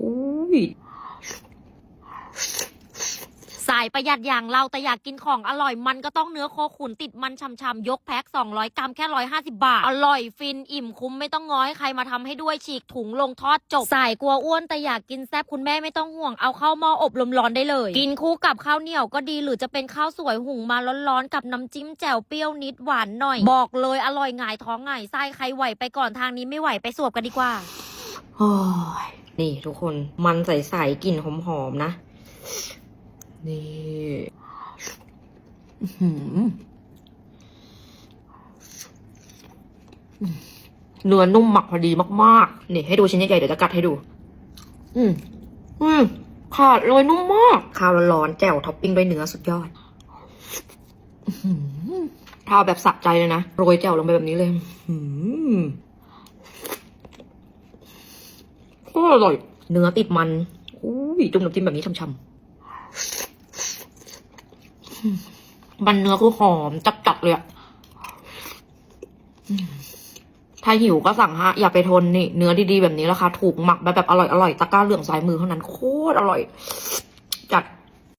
อุ้ยสายประหยัดอย่างเราแต่อยากกินของอร่อยมันก็ต้องเนื้อโคขุนติดมันช่ำๆยกแพ็ค200 กรัมแค่ 150 บาท อร่อยฟินอิ่มคุ้มไม่ต้องง้อให้ใครมาทำให้ด้วยฉีกถุงลงทอดจบ สายกลัวอ้วนแต่อยากกินแซ่บคุณแม่ไม่ต้องห่วงเอาเข้าหม้ออบลมร้อนได้เลย กินคู่กับข้าวเหนียวก็ดีหรือจะเป็นข้าวสวยหุงมาร้อนๆกับน้ำจิ้มแจ่วเปรี้ยวนิดหวานหน่อย บอกเลยอร่อยหงายท้องหงายไส้ใครไหวไปก่อนทางนี้ไม่ไหวไปสวบกันดีกว่าโอ้ย นี่ทุกคนมันใสๆกลิ่นหอมๆนะ นี่เนื้อนุ่มหมักพอดีมากๆ นี่ ให้ดูชิ้นใหญ่ๆเดี๋ยวจะกัดให้ดู อืม อืมขาดเลยนุ่มมาก ข้าวร้อนแจ่วท็อปปิ้งด้วยเนื้อสุดยอดอื้าเอาแบบสะใจเลยนะ โรยแจ่วลงไปแบบนี้เลย อื้อหื อโคตรอร่อย เนื้อติดมันอุ้ยจุ่มน้ำจิ้มแบบนี้ช่ำๆอืมมันเนื้อคือหอมจัดๆเลยอะอืมถ้าหิวก็สั่งฮะ อย่าไปทนนี่ เนื้อดีๆแบบนี้ราคาถูกหมักแบบแบบอร่อยๆตะกร้าเหลืองสายมือเท่านั้นโคตรอร่อย จัด